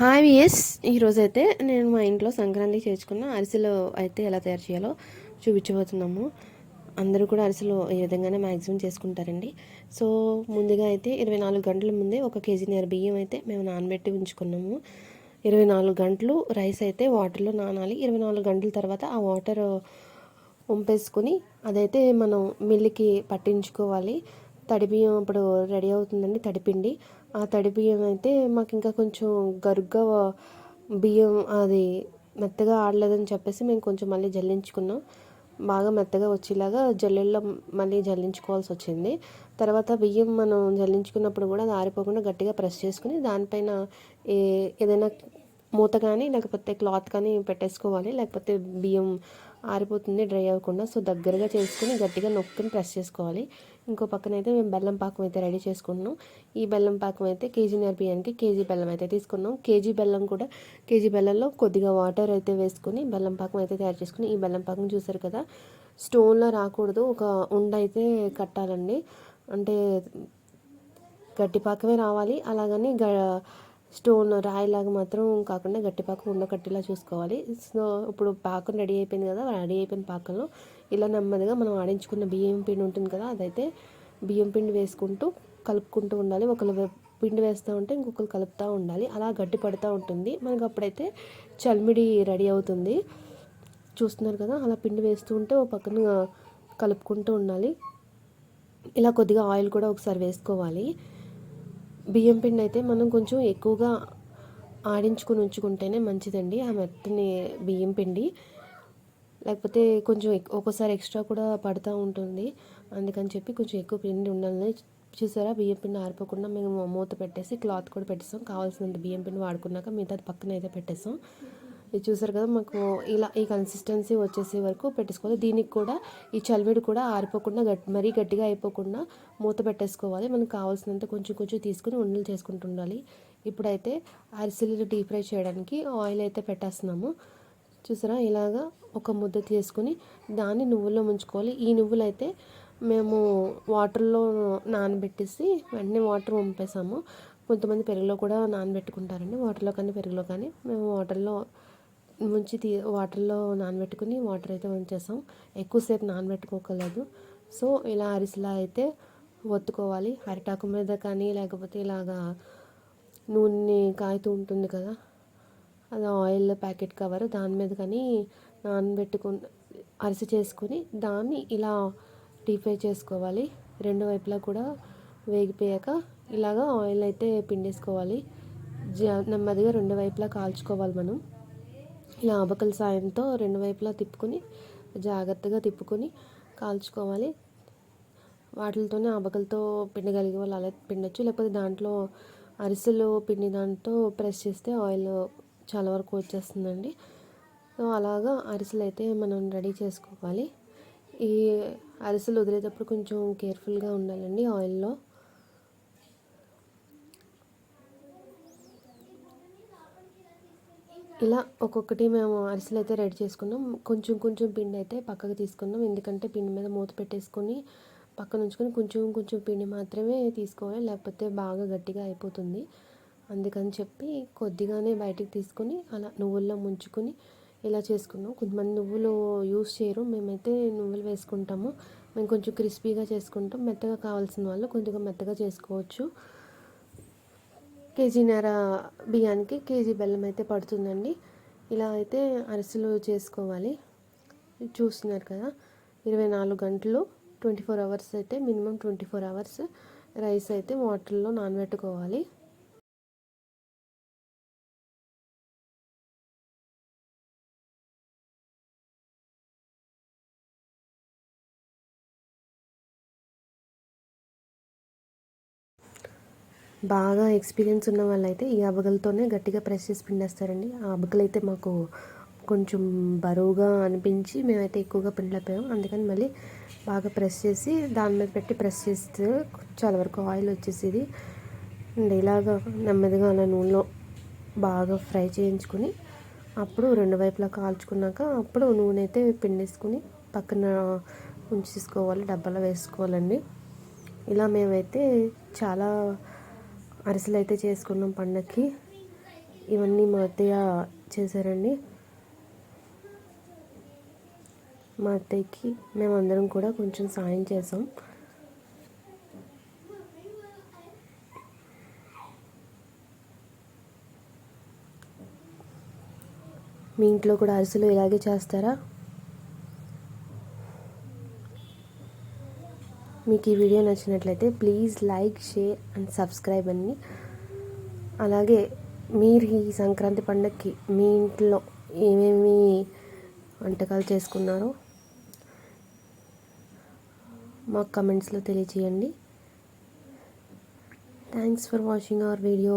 Hi yes ఈరోజైతే నేను మా ఇంట్లో సంక్రాంతి చేసుకున్న అరిసెలు అయితే ఎలా తయారు చేయాలో చూపించబోతున్నాము. అందరూ కూడా అరిసెలు ఈ విధంగానే మ్యాక్సిమం చేసుకుంటారండి. సో ముందుగా అయితే ఇరవై నాలుగు గంటల ముందే ఒక కేజీ నేర బియ్యం అయితే మేము నానబెట్టి ఉంచుకున్నాము. ఇరవై నాలుగు గంటలు రైస్ అయితే వాటర్లో నానాలి. ఇరవై నాలుగు గంటల తర్వాత ఆ వాటర్ వంపేసుకొని అదైతే మనం మిల్లుకి పట్టించుకోవాలి. తడి బియ్యం ఇప్పుడు రెడీ అవుతుందండి తడిపిండి. ఆ తడి బియ్యం అయితే మాకు ఇంకా కొంచెం గరుగ్గా బియ్యం అది మెత్తగా ఆడలేదని చెప్పేసి మేము కొంచెం మళ్ళీ జల్లించుకున్నాం. బాగా మెత్తగా వచ్చేలాగా జల్లెల్లో మళ్ళీ జల్లించుకోవాల్సి వచ్చింది. తర్వాత బియ్యం మనం జల్లించుకున్నప్పుడు కూడా అది ఆరిపోకుండా గట్టిగా ప్రెస్ చేసుకుని దానిపైన ఏ ఏదైనా మూత కానీ లేకపోతే క్లాత్ కానీ పెట్టేసుకోవాలి. లేకపోతే బియ్యం ఆరిపోతుంది డ్రై అవ్వకుండా. సో దగ్గరగా చేసుకుని గట్టిగా నొక్కుని ప్రెస్ చేసుకోవాలి. ఇంకో పక్కన అయితే మేము బెల్లం పాకం అయితే రెడీ చేసుకున్నాం. ఈ బెల్లం పాకం అయితే కేజీ నరిపియానికి కేజీ బెల్లం అయితే తీసుకున్నాం. కేజీ బెల్లం కూడా కేజీ బెల్లంలో కొద్దిగా వాటర్ అయితే వేసుకుని బెల్లం పాకం అయితే తయారు చేసుకుని ఈ బెల్లం పాకం చూసారు కదా స్టోన్లో రాకూడదు. ఒక ఉండ అయితే కట్టాలండి. అంటే గట్టి పాకమే రావాలి. అలాగని గ స్టోన్ రాయిలాగా మాత్రం కాకుండా గట్టి పాకం ఉండకట్టేలా చూసుకోవాలి. సో ఇప్పుడు పాకం రెడీ అయిపోయింది కదా రెడీ అయిపోయిన పాకంలో ఇలా నెమ్మదిగా మనం ఆడించుకున్న బియ్యం పిండి ఉంటుంది కదా అదైతే బియ్యం పిండి వేసుకుంటూ కలుపుకుంటూ ఉండాలి. ఒకరు పిండి వేస్తూ ఉంటే ఇంకొకరు కలుపుతూ ఉండాలి. అలా గట్టి పడుతూ ఉంటుంది. మనకు అప్పుడైతే చల్మిడి రెడీ అవుతుంది. చూస్తున్నారు కదా అలా పిండి వేస్తూ ఉంటే ఒక పక్కన కలుపుకుంటూ ఉండాలి. ఇలా కొద్దిగా ఆయిల్ కూడా ఒకసారి వేసుకోవాలి. బియ్యం పిండి అయితే మనం కొంచెం ఎక్కువగా ఆడించుకొని ఉంచుకుంటేనే మంచిదండి ఆ మెత్తని బియ్యం పిండి. లేకపోతే కొంచెం ఒక్కోసారి ఎక్స్ట్రా కూడా పడుతూ ఉంటుంది. అందుకని చెప్పి కొంచెం ఎక్కువ పిండి ఉండాలని చూసారా? బియ్యం పిండి ఆరిపోకుండా మేము మూత పెట్టేసి క్లాత్ కూడా పెట్టేస్తాం కావాల్సినంత బియ్యం పిండి వాడుకున్నాక మిగతా పక్కన అయితే పెట్టేస్తాం ఇది చూసారు కదా మాకు ఇలా ఈ కన్సిస్టెన్సీ వచ్చేసే వరకు పెట్టేసుకోవాలి. దీనికి కూడా ఈ చలివిడి కూడా ఆరిపోకుండా గట్టి మరీ గట్టిగా అయిపోకుండా మూత పెట్టేసుకోవాలి. మనకు కావాల్సినంత కొంచెం కొంచెం తీసుకుని ఉండలు చేసుకుంటూ ఉండాలి. ఇప్పుడైతే అరిసెలు డీప్ ఫ్రై చేయడానికి ఆయిల్ అయితే పెట్టేస్తున్నాము. చూసారా ఇలాగా ఒక ముద్ద తీసుకుని దాన్ని నువ్వుల్లో ముంచుకోవాలి. ఈ నువ్వులు అయితే మేము వాటర్లో నానబెట్టేసి వెంటనే వాటర్ పంపేసాము కొంతమంది పెరుగులో కూడా నానబెట్టుకుంటారండి. వాటర్లో కానీ పెరుగులో కానీ మేము వాటర్లో ముంచి తీ వాటర్లో నానబెట్టుకుని వాటర్ అయితే ఉంచేసాం ఎక్కువసేపు నానబెట్టుకోకలేదు. సో ఇలా అరిసిలా అయితే ఒత్తుకోవాలి. అరిటాకు మీద కానీ లేకపోతే ఇలాగా నూనె కాగుతూ ఉంటుంది కదా అది ఆయిల్ ప్యాకెట్ కవర్ దాని మీద కానీ నానబెట్టుకుని అరిసి చేసుకుని దాన్ని ఇలా డీప్ ఫ్రై చేసుకోవాలి. రెండు వైపులా కూడా వేగిపోయాక ఇలాగా ఆయిల్ అయితే పిండేసుకోవాలి. జ నెమ్మదిగా రెండు వైపులా కాల్చుకోవాలి మనం. ఇలా ఆబకల సాయంతో రెండు వైపులా తిప్పుకొని జాగ్రత్తగా తిప్పుకొని కాల్చుకోవాలి. వాటితోనే ఆబకలతో పిండగలిగే వాళ్ళు అలా పిండొచ్చు. లేకపోతే దాంట్లో అరిసెలు పిండి దాంట్లో ప్రెస్ చేస్తే ఆయిల్ చాలా వరకు వచ్చేస్తుందండి. సో అలాగా అరిసెలు అయితే మనం రెడీ చేసుకోవాలి. ఈ అరిసెలు వదిలేటప్పుడు కొంచెం కేర్ఫుల్గా ఉండాలండి ఆయిల్లో. ఇలా ఒక్కొక్కటి మేము అరిసెలు అయితే రెడీ చేసుకున్నాం. కొంచెం కొంచెం పిండి అయితే పక్కకు తీసుకున్నాం. ఎందుకంటే పిండి మీద మూత పెట్టేసుకొని పక్కన ఉంచుకొని కొంచెం కొంచెం పిండి మాత్రమే తీసుకోవాలి. లేకపోతే బాగా గట్టిగా అయిపోతుంది. అందుకని చెప్పి కొద్దిగానే బయటికి తీసుకొని అలా నువ్వుల్లో ముంచుకొని ఇలా చేసుకున్నాం. కొంతమంది నువ్వులు యూస్ చేయరు. మేమైతే నువ్వులు వేసుకుంటాము. మేము కొంచెం క్రిస్పీగా చేసుకుంటాం. మెత్తగా కావాల్సిన వాళ్ళు కొద్దిగా మెత్తగా చేసుకోవచ్చు. కేజీన్నర బియ్యానికి కేజీ బెల్లం అయితే పడుతుందండి. ఇలా అయితే అరిసెలు చేసుకోవాలి. చూస్తున్నారు కదా ఇరవై నాలుగు గంటలు ట్వంటీ ఫోర్ అవర్స్ అయితే minimum twenty four hours rice అయితే వాటర్లో నానబెట్టుకోవాలి. బాగా ఎక్స్పీరియన్స్ ఉన్న వాళ్ళైతే ఈ అబగలతోనే గట్టిగా ప్రెస్ చేసి పిండేస్తారండి. ఆ అబగలు అయితే మాకు కొంచెం బరువుగా అనిపించి మేమైతే ఎక్కువగా పిండలేకపోయాం అందుకని మళ్ళీ బాగా ప్రెస్ చేసి దాని మీద పెట్టి ప్రెస్ చేస్తే చాలా వరకు ఆయిల్ వచ్చేసేది. అండ్ ఇలాగా నెమ్మదిగా అలా నూనెలో బాగా ఫ్రై చేయించుకొని అప్పుడు రెండు వైపులా కాల్చుకున్నాక అప్పుడు నూనె అయితే పిండేసుకుని పక్కన ఉంచేసుకోవాలి డబ్బాలో వేసుకోవాలండి. ఇలా మేమైతే చాలా అరిసెలు అయితే చేసుకున్నాం పండక్కి. ఇవన్నీ మా అత్తయ్య చేశారండి. మా అత్తయ్యకి మేమందరం కూడా కొంచెం సాయం చేసాం మీ ఇంట్లో కూడా అరిసెలు ఇలాగే చేస్తారా? మీకు ఈ వీడియో నచ్చినట్లయితే please like share and subscribe అండి. అలాగే మీరు ఈ సంక్రాంతి పండగకి మీ ఇంట్లో ఏమేమి వంటకాలు చేసుకున్నారో మాకు కమెంట్స్లో తెలియచేయండి. Thanks for watching our video